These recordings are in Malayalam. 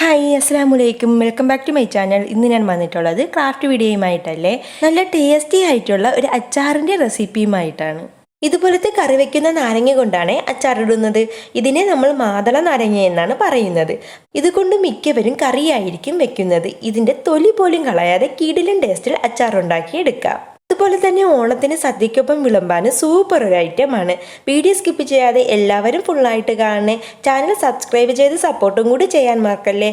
ഹായ് അസ്സാം വലൈക്കും welcome back to my channel ഇന്ന് ഞാൻ വന്നിട്ടുള്ളത് ക്രാഫ്റ്റ് വീഡിയോയുമായിട്ടല്ലേ നല്ല ടേസ്റ്റി ആയിട്ടുള്ള ഒരു അച്ചാറിന്റെ റെസിപ്പിയുമായിട്ടാണ് ഇതുപോലത്തെ കറി വെക്കുന്ന നാരങ്ങ കൊണ്ടാണ് അച്ചാറിടുന്നത്. ഇതിനെ നമ്മൾ മാതള നാരങ്ങ എന്നാണ് പറയുന്നത്. ഇതുകൊണ്ട് മിക്കവരും കറിയായിരിക്കും വെക്കുന്നത്. ഇതിന്റെ തൊലി പോലും കളയാതെ കിടിലൻ ടേസ്റ്റിൽ അച്ചാറുണ്ടാക്കി എടുക്കാം അതുപോലെ തന്നെ ഓണത്തിന് സദ്യക്കൊപ്പം വിളമ്പാൻ സൂപ്പർ ഒരു ഐറ്റമാണ് വീഡിയോ സ്കിപ്പ് ചെയ്യാതെ എല്ലാവരും ഫുള്ളായിട്ട് കാണണേ. ചാനൽ സബ്സ്ക്രൈബ് ചെയ്ത് സപ്പോർട്ടും കൂടി ചെയ്യാൻ മറക്കല്ലേ?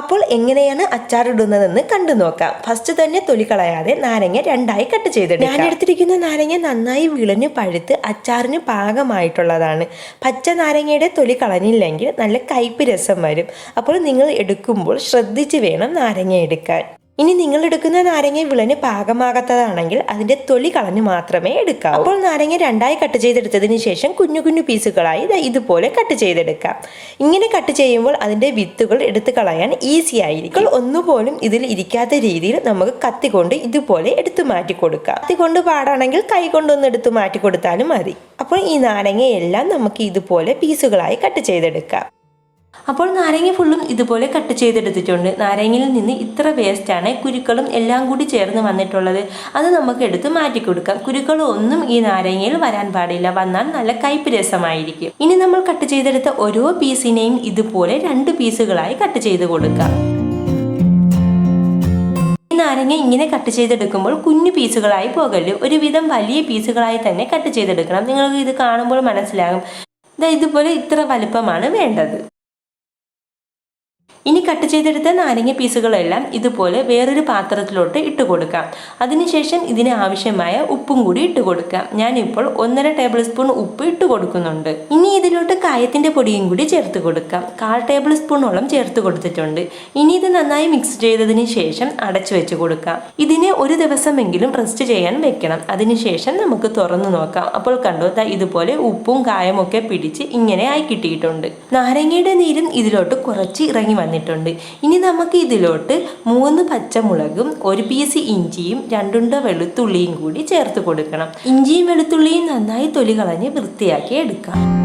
അപ്പോൾ എങ്ങനെയാണ് അച്ചാർ ഇടുന്നതെന്ന് കണ്ടു നോക്കാം. ഫസ്റ്റ് തന്നെ തൊലി കളയാതെ നാരങ്ങ രണ്ടായി കട്ട് ചെയ്തിട്ട് ഞാൻ എടുത്തിരിക്കുന്ന നാരങ്ങ നന്നായി വിളഞ്ഞു പഴുത്ത് അച്ചാറിന് പാകമായിട്ടുള്ളതാണ്. പച്ച നാരങ്ങയുടെ തൊലി കളഞ്ഞില്ലെങ്കിൽ നല്ല കയ്പ് രസം വരും. അപ്പോൾ നിങ്ങൾ എടുക്കുമ്പോൾ ശ്രദ്ധിച്ച് വേണം നാരങ്ങ എടുക്കാൻ. ഇനി നിങ്ങൾ എടുക്കുന്ന നാരങ്ങ വിളന് പാകമാകാത്തതാണെങ്കിൽ അതിന്റെ തൊലി കളഞ്ഞ് മാത്രമേ എടുക്കാവൂ. അപ്പോൾ നാരങ്ങ രണ്ടായി കട്ട് ചെയ്തെടുത്തതിന് ശേഷം കുഞ്ഞു കുഞ്ഞു പീസുകളായി ഇതുപോലെ കട്ട് ചെയ്തെടുക്കാം. ഇങ്ങനെ കട്ട് ചെയ്യുമ്പോൾ അതിന്റെ വിത്തുകൾ എടുത്തു കളയാൻ ഈസി ആയിരിക്കും. ഒന്നുപോലും ഇതിൽ ഇരിക്കാത്ത രീതിയിൽ നമുക്ക് കത്തി കൊണ്ട് ഇതുപോലെ എടുത്തു മാറ്റി കൊടുക്കാം. കത്തി കൊണ്ട് പാടാണെങ്കിൽ കൈ കൊണ്ടൊന്ന് എടുത്തു മാറ്റി കൊടുത്താലും മതി. അപ്പോൾ ഈ നാരങ്ങയെല്ലാം നമുക്ക് ഇതുപോലെ പീസുകളായി കട്ട് ചെയ്തെടുക്കാം. അപ്പോൾ നാരങ്ങ ഫുള്ളും ഇതുപോലെ കട്ട് ചെയ്തെടുത്തിട്ടുണ്ട്. നാരങ്ങയിൽ നിന്ന് ഇത്ര വേസ്റ്റാണ് കുരുക്കളും എല്ലാം കൂടി ചേർന്ന് വന്നിട്ടുള്ളത്. അത് നമുക്ക് എടുത്ത് മാറ്റി കൊടുക്കാം. കുരുക്കളൊന്നും ഈ നാരങ്ങയിൽ വരാൻ പാടില്ല. വന്നാൽ നല്ല കയ്പ് രസമായിരിക്കും. ഇനി നമ്മൾ കട്ട് ചെയ്തെടുത്ത ഓരോ പീസിനെയും ഇതുപോലെ രണ്ട് പീസുകളായി കട്ട് ചെയ്ത് കൊടുക്കാം. നാരങ്ങ ഇങ്ങനെ കട്ട് ചെയ്തെടുക്കുമ്പോൾ കുഞ്ഞു പീസുകളായി പോകല്ലോ ഒരുവിധം വലിയ പീസുകളായി തന്നെ കട്ട് ചെയ്തെടുക്കണം. നിങ്ങൾക്ക് ഇത് കാണുമ്പോൾ മനസ്സിലാകും. ഇതുപോലെ ഇത്ര വലുപ്പമാണ് വേണ്ടത്. ഇനി കട്ട് ചെയ്തെടുത്ത നാരങ്ങ പീസുകളെല്ലാം ഇതുപോലെ വേറൊരു പാത്രത്തിലോട്ട് ഇട്ട് കൊടുക്കാം. അതിനുശേഷം ഇതിന് ആവശ്യമായ ഉപ്പും കൂടി ഇട്ട് കൊടുക്കാം. ഞാനിപ്പോൾ ഒന്നര ടേബിൾ സ്പൂൺ ഉപ്പ് ഇട്ട് കൊടുക്കുന്നുണ്ട്. ഇനി ഇതിലോട്ട് കായത്തിന്റെ പൊടിയും കൂടി ചേർത്ത് കൊടുക്കാം. കാൽ ടേബിൾ സ്പൂണോളം ചേർത്ത് കൊടുത്തിട്ടുണ്ട്. ഇനി ഇത് നന്നായി മിക്സ് ചെയ്തതിന് ശേഷം അടച്ചു വെച്ച് കൊടുക്കാം. ഇതിനെ ഒരു ദിവസമെങ്കിലും റെസ്റ്റ് ചെയ്യാൻ വെക്കണം. അതിനുശേഷം നമുക്ക് തുറന്നു നോക്കാം. അപ്പോൾ കണ്ടോ ഇതുപോലെ ഉപ്പും കായമൊക്കെ പിടിച്ച് ഇങ്ങനെ ആയി കിട്ടിയിട്ടുണ്ട്. നാരങ്ങയുടെ നീരും ഇതിലോട്ട് കുറച്ച് ഇറങ്ങി വന്നിട്ടുണ്ട്. ഇനി നമുക്ക് ഇതിലോട്ട് മൂന്ന് പച്ചമുളകും ഒരു പീസ് ഇഞ്ചിയും രണ്ടുണ്ട വെളുത്തുള്ളിയും കൂടി ചേർത്ത് കൊടുക്കണം. ഇഞ്ചിയും വെളുത്തുള്ളിയും നന്നായി തൊലി കളഞ്ഞ് വൃത്തിയാക്കി എടുക്കാം.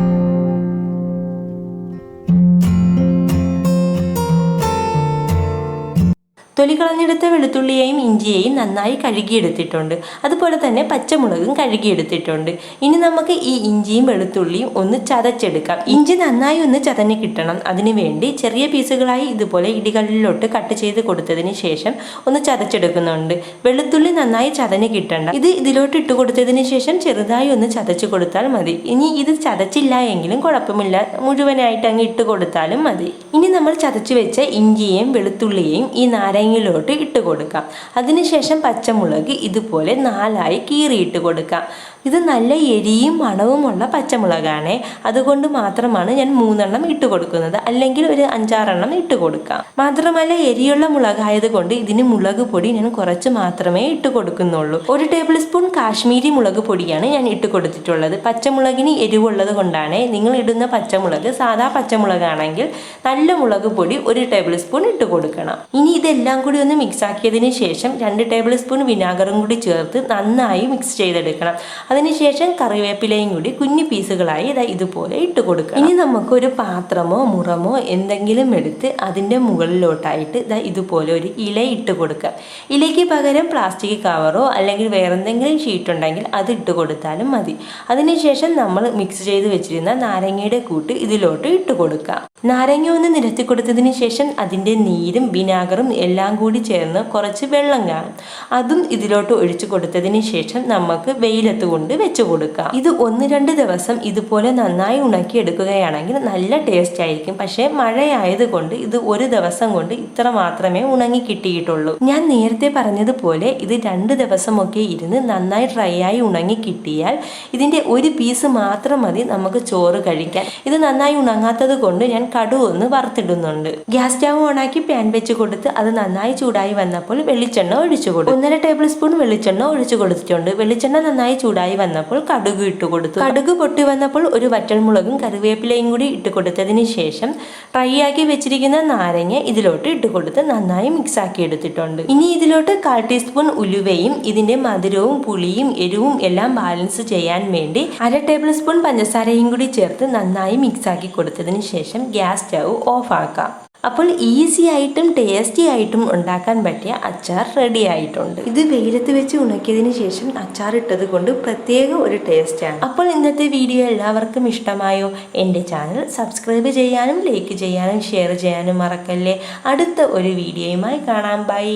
തൊലി കളഞ്ഞെടുത്ത വെളുത്തുള്ളിയെയും ഇഞ്ചിയെയും നന്നായി കഴുകിയെടുത്തിട്ടുണ്ട്. അതുപോലെ തന്നെ പച്ചമുളകും കഴുകിയെടുത്തിട്ടുണ്ട്. ഇനി നമുക്ക് ഈ ഇഞ്ചിയും വെളുത്തുള്ളിയും ഒന്ന് ചതച്ചെടുക്കാം. ഇഞ്ചി നന്നായി ഒന്ന് ചതഞ്ഞ് കിട്ടണം. അതിനു വേണ്ടി ചെറിയ പീസുകളായി ഇതുപോലെ ഇടികളിലോട്ട് കട്ട് ചെയ്ത് കൊടുത്തതിന് ശേഷം ഒന്ന് ചതച്ചെടുക്കുന്നുണ്ട്. വെളുത്തുള്ളി നന്നായി ചതഞ്ഞ് കിട്ടണം ഇത് ഇതിലോട്ട് ഇട്ട് കൊടുത്തതിന് ശേഷം ചെറുതായി ഒന്ന് ചതച്ച് കൊടുത്താൽ മതി. ഇനി ഇത് ചതച്ചില്ല എങ്കിലും കുഴപ്പമില്ല. മുഴുവനായിട്ട് അങ്ങ് ഇട്ട് കൊടുത്താലും മതി. ഇനി നമ്മൾ ചതച്ച് വെച്ച ഇഞ്ചിയെയും വെളുത്തുള്ളിയെയും ഈ നാരങ്ങ തേങ്ങയിലോട്ട് ഇട്ട് കൊടുക്കാം. അതിനുശേഷം പച്ചമുളക് ഇതുപോലെ നാലായി കീറിയിട്ട് കൊടുക്കാം. ഇത് നല്ല എരിയും മണവുമുള്ള പച്ചമുളകാണ്. അതുകൊണ്ട് മാത്രമാണ് ഞാൻ മൂന്നെണ്ണം ഇട്ട് കൊടുക്കുന്നത്. അല്ലെങ്കിൽ ഒരു അഞ്ചാറെണ്ണം ഇട്ട് കൊടുക്കാം. മാത്രമല്ല എരിയുള്ള മുളകായത് കൊണ്ട് ഇതിന് മുളക് പൊടി ഞാൻ കുറച്ച് മാത്രമേ ഇട്ട് കൊടുക്കുന്നുള്ളൂ. ഒരു ടേബിൾ സ്പൂൺ കാശ്മീരി മുളക് പൊടിയാണ് ഞാൻ ഇട്ട് കൊടുത്തിട്ടുള്ളത്. പച്ചമുളകിന് എരിവുള്ളത് കൊണ്ടാണ് നിങ്ങൾ ഇടുന്ന പച്ചമുളക് സാധാ പച്ചമുളകാണെങ്കിൽ നല്ല മുളക് പൊടി ഒരു ടേബിൾ സ്പൂൺ ഇട്ട് കൊടുക്കണം. ഇനി ഇതെല്ലാം കൂടി ഒന്ന് മിക്സ് ആക്കിയതിന് ശേഷം രണ്ട് ടേബിൾ സ്പൂൺ വിനാഗറും കൂടി ചേർത്ത് നന്നായി മിക്സ് ചെയ്തെടുക്കണം. അതിനുശേഷം കറിവേപ്പിലയും കൂടി കുഞ്ഞു പീസുകളായി ഇതാ ഇതുപോലെ ഇട്ട് കൊടുക്കുക ഇനി നമുക്കൊരു പാത്രമോ മുറമോ എന്തെങ്കിലും എടുത്ത് അതിന്റെ മുകളിലോട്ടായിട്ട് ഇതാ ഇതുപോലെ ഒരു ഇല ഇട്ട് കൊടുക്കുക ഇലയ്ക്ക് പകരം പ്ലാസ്റ്റിക് കവറോ അല്ലെങ്കിൽ വേറെന്തെങ്കിലും ഷീറ്റ് ഉണ്ടെങ്കിൽ അത് ഇട്ട് കൊടുത്താലും മതി. അതിനുശേഷം നമ്മൾ മിക്സ് ചെയ്ത് വെച്ചിരുന്ന നാരങ്ങയുടെ കൂട്ട് ഇതിലോട്ട് ഇട്ട് കൊടുക്കുക നാരങ്ങ ഒന്ന് നിരത്തി കൊടുത്തതിന് ശേഷം അതിന്റെ നീരും വിനാഗറും എല്ലാം കൂടി ചേർന്ന് കുറച്ച് വെള്ളം കാണും. അതും ഇതിലോട്ട് ഒഴിച്ചു കൊടുത്തതിന് ശേഷം നമുക്ക് വെയിലത്ത് കൊണ്ട് വെച്ച് കൊടുക്കാം. ഇത് ഒന്ന് രണ്ട് ദിവസം ഇതുപോലെ നന്നായി ഉണക്കി എടുക്കുകയാണെങ്കിൽ നല്ല ടേസ്റ്റ് ആയിരിക്കും. പക്ഷേ മഴയായതുകൊണ്ട് ഇത് ഒരു ദിവസം കൊണ്ട് ഇത്ര മാത്രമേ ഉണങ്ങി കിട്ടിയിട്ടുള്ളൂ. ഞാൻ നേരത്തെ പറഞ്ഞതുപോലെ ഇത് രണ്ട് ദിവസമൊക്കെ ഇരുന്ന് നന്നായി ഡ്രൈ ആയി ഉണങ്ങി കിട്ടിയാൽ ഇതിന്റെ ഒരു പീസ് മാത്രം മതി നമുക്ക് ചോറ് കഴിക്കാൻ. ഇത് നന്നായി ഉണങ്ങാത്തത് കൊണ്ട് ഞാൻ കടു ഒന്ന് വറുത്തിടുന്നുണ്ട്. ഗ്യാസ് സ്റ്റവ് ഓണാക്കി പാൻ വെച്ച് കൊടുത്ത് അത് നന്നായി ചൂടായി വന്നപ്പോൾ വെളിച്ചെണ്ണ ഒഴിച്ചു കൊടുക്കും ഒന്നര ടേബിൾ സ്പൂൺ വെളിച്ചെണ്ണ ഒഴിച്ചു കൊടുത്തിട്ടുണ്ട്. വെളിച്ചെണ്ണ നന്നായി ചൂടായി വന്നപ്പോൾ കടുക് ഇട്ട് കൊടുത്തു. കടുക് പൊട്ടി വന്നപ്പോൾ ഒരു വറ്റൽമുളകും കറിവേപ്പിലയും കൂടി ഇട്ട് കൊടുത്തതിന് ശേഷം ഫ്രൈ ആക്കി വെച്ചിരിക്കുന്ന നാരങ്ങ ഇതിലോട്ട് ഇട്ട് കൊടുത്ത് നന്നായി മിക്സ് ആക്കി എടുത്തിട്ടുണ്ട്. ഇനി ഇതിലോട്ട് കാൽ ടീസ്പൂൺ ഉലുവയും ഇതിന്റെ മധുരവും പുളിയും എരിവും എല്ലാം ബാലൻസ് ചെയ്യാൻ വേണ്ടി അര ടേബിൾ സ്പൂൺ പഞ്ചസാരയും കൂടി ചേർത്ത് നന്നായി മിക്സ് ആക്കി കൊടുത്തതിന് ശേഷം ഗ്യാസ് സ്റ്റവ് ഓഫ് ആക്കാം. അപ്പോൾ ഈസി ആയിട്ടും ടേസ്റ്റി ആയിട്ടും ഉണ്ടാക്കാൻ പറ്റിയ അച്ചാർ റെഡി ആയിട്ടുണ്ട്. ഇത് വെയിലത്ത് വെച്ച് ഉണക്കിയതിന് ശേഷം അച്ചാർ ഇട്ടത് കൊണ്ട് പ്രത്യേക ഒരു ടേസ്റ്റാണ് അപ്പോൾ ഇന്നത്തെ വീഡിയോ എല്ലാവർക്കും ഇഷ്ടമായോ? എന്റെ ചാനൽ സബ്സ്ക്രൈബ് ചെയ്യാനും ലൈക്ക് ചെയ്യാനും ഷെയർ ചെയ്യാനും മറക്കല്ലേ? അടുത്ത ഒരു വീഡിയോയുമായി കാണാം. ബൈ